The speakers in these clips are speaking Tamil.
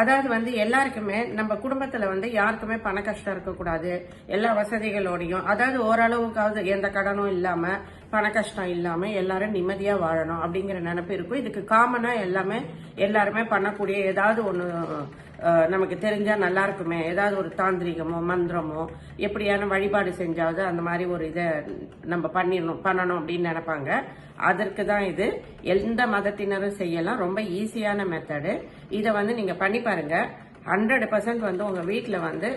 அதாவது வந்து எல்லாருக்குமே நம்ம குடும்பத்தில் வந்து யாருக்குமே பண கஷ்டம் இருக்கக்கூடாது. எல்லா வசதிகளோடையும். அதாவது ஓரளவுக்காவது எந்த கடனும் இல்லாமல் பண கஷ்டம் இல்லாமல் எல்லாரும் நிம்மதியாக வாழணும் அப்படிங்கிற நினப்பு இருக்கும். இதுக்கு காமனாக எல்லாமே எல்லாருமே பண்ணக்கூடிய ஏதாவது ஒன்று நமக்கு தெரிஞ்சா நல்லா இருக்குமே. ஏதாவது ஒரு தாந்திரிகமோ மந்திரமோ எப்படியான வழிபாடு செஞ்சாவது அந்த மாதிரி ஒரு இதை நம்ம பண்ணிடணும் பண்ணணும் அப்படின்னு நினைப்பாங்க. அதற்கு தான் இது. எந்த மதத்தினரும் செய்யலாம். ரொம்ப ஈஸியான மெத்தடு இதை வந்து நீங்க பண்ணி பாருங்க. ஹண்ட்ரட் பர்சன்ட் வந்து உங்க வீட்டில் வந்து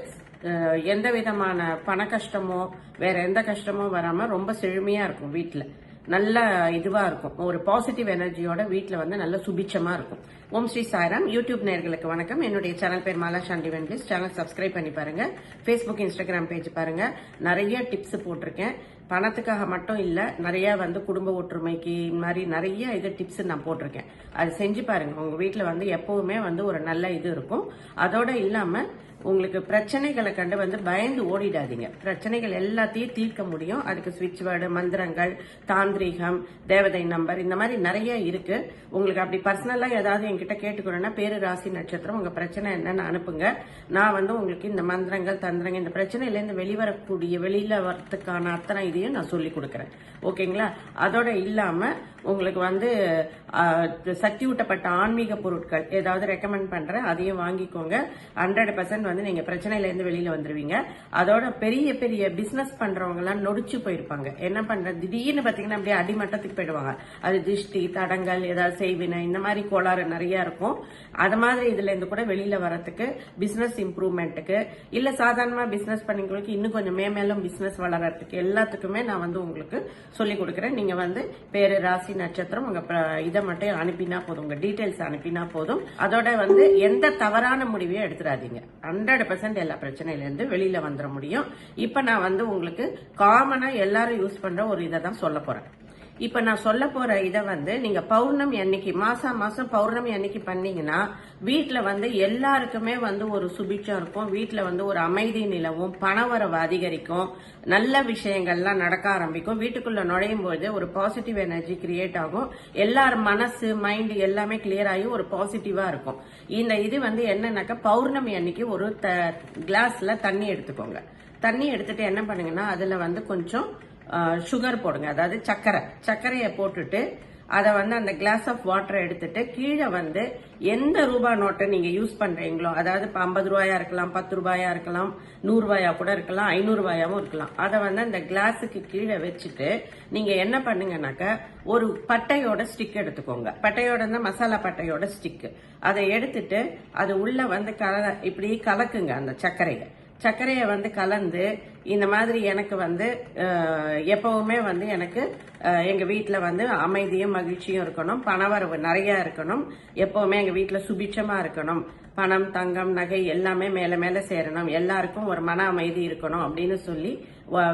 எந்த விதமான பண கஷ்டமோ வேற எந்த கஷ்டமோ வராம ரொம்ப செழுமையா இருக்கும் வீட்டில் நல்ல இதுவா இருக்கும். ஒரு பாசிட்டிவ் எனர்ஜியோட வீட்டில் வந்து நல்ல சுபிச்சமா இருக்கும். ஓம் ஸ்ரீ சாய்ராம். யூடியூப் நேர்களுக்கு வணக்கம். என்னுடைய சேனல் பேர் மாலா சாண்டி வென்டிஸ் சேனல் சப்ஸ்கிரைப் பண்ணி பாருங்க. ஃபேஸ்புக் இன்ஸ்டாகிராம் பேஜ் பாருங்க. நிறைய டிப்ஸ் போட்டிருக்கேன். பணத்துக்காக மட்டும் இல்லை நிறைய வந்து குடும்ப ஒற்றுமைக்கு இந்த மாதிரி நிறைய இது டிப்ஸ் நான் போட்டிருக்கேன். அது செஞ்சு பாருங்க. உங்க வீட்டில் வந்து எப்பவுமே வந்து ஒரு நல்ல இது இருக்கும். அதோட இல்லாமல் உங்களுக்கு பிரச்சனைகளை கண்டு வந்து பயந்து ஓடிடாதீங்க. பிரச்சனைகள் எல்லாத்தையும் தீர்க்க முடியும். அதுக்கு சுவிட்ச் வேர்டு மந்திரங்கள் தாந்திரீகம் தேவதை நம்பர் இந்த மாதிரி நிறைய இருக்கு. உங்களுக்கு அப்படி பர்சனலா ஏதாவது என்கிட்ட கேட்டுக்கணும்னா பேரு ராசி நட்சத்திரம் உங்க பிரச்சனை என்னன்னு அனுப்புங்க. நான் வந்து உங்களுக்கு இந்த மந்திரங்கள் தந்திரங்கள் இந்த பிரச்சனையில இருந்து வெளிவரக்கூடிய வெளியில வரத்துக்கான அத்தனை இதையும் நான் சொல்லி கொடுக்குறேன். ஓகேங்களா? அதோட இல்லாம உங்களுக்கு வந்து சக்தி ஊட்டப்பட்ட ஆன்மீக பொருட்கள் ஏதாவது ரெக்கமெண்ட் பண்றேன் அதையும் வாங்கிக்கோங்க. ஹண்ட்ரட் பர்சன்ட் வந்து நீங்கள் பிரச்சனையிலேருந்து வெளியில் வந்துடுவீங்க அதோட பெரிய பெரிய பிஸ்னஸ் பண்ணுறவங்கலாம் நொடிச்சு போயிருப்பாங்க. என்ன பண்ணுறது திடீர்னு பார்த்தீங்கன்னா அப்படியே அடிமட்டத்துக்கு போயிடுவாங்க. அது திஷ்டி தடங்கள் ஏதாவது செய்வினை இந்த மாதிரி கோளாறு நிறைய இருக்கும். அது மாதிரி இதுலேருந்து கூட வெளியில் வரத்துக்கு பிஸ்னஸ் இம்ப்ரூவ்மெண்ட்டுக்கு இல்லை சாதாரணமாக பிஸ்னஸ் பண்ணிக்கிறதுக்கு இன்னும் கொஞ்சம் மேமேலும் பிஸ்னஸ் வளர்றதுக்கு எல்லாத்துக்குமே நான் வந்து உங்களுக்கு சொல்லிக் கொடுக்குறேன். நீங்கள் வந்து பேர் ராசி நட்சத்திரம் உங்கள் ப- இதை மட்டும் அனுப்பினா போதும். உங்கள் டீட்டெயில்ஸ் அனுப்பினா போதும். அதோட வந்து எந்த தவறான முடிவையும் எடுத்துடாதீங்க. ஹண்ட்ரட் பர்சன்ட் எல்லா பிரச்சனையிலேருந்து வெளியில் வந்துட முடியும். இப்போ நான் வந்து உங்களுக்கு காமனாக எல்லாரும் யூஸ் பண்ணுற ஒரு இதை தான் சொல்ல போகிறேன் இப்ப நான் சொல்ல போற இதை வந்து நீங்க பௌர்ணமி அன்னைக்கு மாசா மாசம் பௌர்ணமி அன்னைக்கு பண்ணீங்கன்னா வீட்டுல வந்து எல்லாருக்குமே வந்து ஒரு சுபிட்சம் இருக்கும். வீட்டுல வந்து ஒரு அமைதி நிலவும் பணவரவு அதிகரிக்கும். நல்ல விஷயங்கள்லாம் நடக்க ஆரம்பிக்கும். வீட்டுக்குள்ள நுழையும் போது ஒரு பாசிட்டிவ் எனர்ஜி கிரியேட் ஆகும். எல்லார் மனசு மைண்ட் எல்லாமே கிளியர் ஆகி ஒரு பாசிட்டிவா இருக்கும். இந்த இது வந்து என்னன்னாக்கா பௌர்ணமி அன்னைக்கு ஒரு கிளாஸ்ல தண்ணி எடுத்துக்கோங்க. தண்ணி எடுத்துட்டு என்ன பண்ணுங்கன்னா அதுல வந்து கொஞ்சம் சுகர் போடுங்க. அதாவது சர்க்கரை சர்க்கரையை போட்டுட்டு அதை வந்து அந்த கிளாஸ் ஆஃப் வாட்டரை எடுத்துட்டு கீழே வந்து எந்த ரூபா நோட்டை நீங்க யூஸ் பண்றீங்களோ அதாவது இப்போ ஐம்பது ரூபாயா இருக்கலாம் பத்து ரூபாயா இருக்கலாம் நூறு ரூபாயா கூட இருக்கலாம் ஐநூறு ரூபாயாவும் இருக்கலாம். அதை வந்து அந்த கிளாஸுக்கு கீழே வச்சுட்டு நீங்க என்ன பண்ணுங்கனாக்கா ஒரு பட்டையோட ஸ்டிக் எடுத்துக்கோங்க. பட்டையோட இருந்தா மசாலா பட்டையோட ஸ்டிக்கு அதை எடுத்துட்டு அது உள்ள வந்து கல இப்படி கலக்குங்க அந்த சர்க்கரையை சர்க்கரையை வந்து கலந்து இந்த மாதிரி எனக்கு வந்து எப்பவுமே வந்து எனக்கு எங்கள் எங்க வந்து அமைதியும் மகிழ்ச்சியும் இருக்கணும். பணவரவு நிறைய இருக்கணும். எப்பவுமே எங்க வீட்டில் சுபிட்சமா இருக்கணும். பணம் தங்கம் நகை எல்லாமே மேல மேல சேரணும். எல்லாருக்கும் ஒரு மன அமைதி இருக்கணும் அப்படின்னு சொல்லி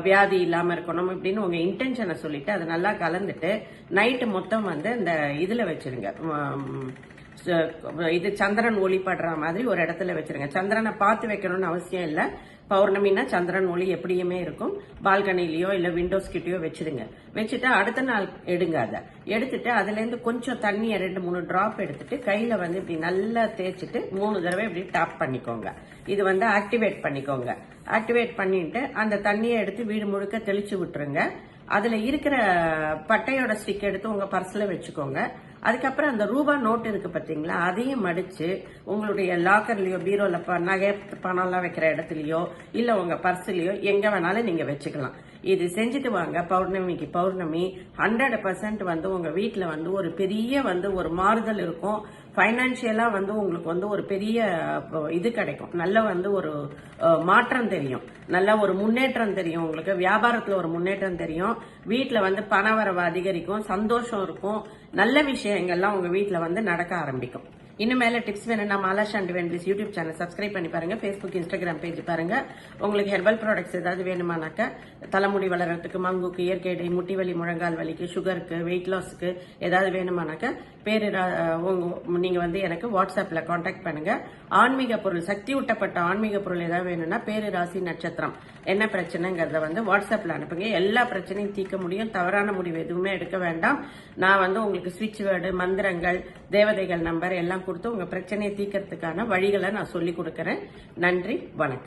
வியாதி இல்லாம இருக்கணும் அப்படின்னு உங்க இன்டென்ஷனை சொல்லிட்டு அதை நல்லா கலந்துட்டு நைட்டு மொத்தம் வந்து இந்த இதுல வச்சிருங்க. இது சந்திரன் ஒளிப்படுற மாதிரி ஒரு இடத்துல வச்சிருங்க. சந்திரனை பார்த்து வைக்கணும்னு அவசியம் இல்லை. பௌர்ணமினா சந்திரன் ஒளி எப்படியுமே இருக்கும். பால்கனிலேயோ இல்லை விண்டோஸ் கிட்டயோ வச்சிருங்க வச்சுட்டு அடுத்த நாள் எடுங்க அதை. எடுத்துட்டு அதுலேருந்து கொஞ்சம் தண்ணியை ரெண்டு மூணு டிராப் எடுத்துட்டு கையில் வந்து இப்படி நல்லா தேய்ச்சிட்டு மூணு தடவை இப்படி டாப் பண்ணிக்கோங்க. இது வந்து ஆக்டிவேட் பண்ணிக்கோங்க. ஆக்டிவேட் பண்ணிட்டு அந்த தண்ணியை எடுத்து வீடு முழுக்க தெளிச்சு விட்டுருங்க. அதுல இருக்கிற பட்டையோட ஸ்டிக் எடுத்து உங்க பர்ஸ்ல வச்சுக்கோங்க. அதுக்கப்புறம் அந்த ரூபா நோட் இருக்கு பார்த்தீங்களா அதையும் மடிச்சு உங்களுடைய லாக்கர்லயோ பீரோல ப- நகை பணம்லாம் வைக்கிற இடத்துலயோ இல்ல உங்க பர்ஸ்லயோ எங்க வேணாலும் நீங்க வச்சுக்கலாம். இது செஞ்சுட்டு வாங்க. பௌர்ணமிக்கு பௌர்ணமி ஹண்ட்ரட் பர்சன்ட் வந்து உங்க வீட்டில் வந்து ஒரு பெரிய வந்து ஒரு மாறுதல் இருக்கும். ஃபைனான்சியலா வந்து உங்களுக்கு வந்து ஒரு பெரிய இது கிடைக்கும். நல்ல வந்து ஒரு மாற்றம் தெரியும். நல்ல ஒரு முன்னேற்றம் தெரியும் உங்களுக்கு. வியாபாரத்தில் ஒரு முன்னேற்றம் தெரியும். வீட்டில் வந்து பண வரவு அதிகரிக்கும் சந்தோஷம் இருக்கும். நல்ல விஷயம் விஷயங்கள்லாம் உங்க வீட்டில் வந்து நடக்க ஆரம்பிக்கும். இன்னும் மேல டிப்ஸ் வேணும்னா மாலாஷ் and Wendys YouTube channel subscribe பண்ணி பாருங்க. ஃபேஸ்புக் இன்ஸ்டாகிராம் பேஜ் பாருங்க. உங்களுக்கு ஹெர்பல் ப்ராடக்ட்ஸ் ஏதாவது வேணுமானாக்கா தலைமுடி வளர்றதுக்கு மங்குக்கு இயற்கை முட்டி வலி முழங்கால் வலிக்கு சுகருக்கு வெயிட் லாஸுக்கு ஏதாவது வேணுமானாக்கா பேர் நீங்கள் வந்து எனக்கு வாட்ஸ்அப்பில் காண்டாக்ட் பண்ணுங்கள் ஆன்மீக பொருள் சக்தி ஊட்டப்பட்ட ஆன்மீக பொருள் ஏதாவது வேணும்னா பேரு ராசி நட்சத்திரம். என்ன பிரச்சனைங்கிறத வந்து வாட்ஸ்அப்பில் அனுப்புங்க. எல்லா பிரச்சனையும் தீர்க்க முடியும். தவறான முடிவு எதுவுமே எடுக்க வேண்டாம். நான் வந்து உங்களுக்கு ஸ்விட்ச் வேர்டு மந்திரங்கள் தேவதைகள் நம்பர் எல்லாம் கொடுத்து உங்கள் பிரச்சனையை தீர்க்கறதுக்கான வழிகளை நான் சொல்லி கொடுக்குறேன். நன்றி வணக்கம்.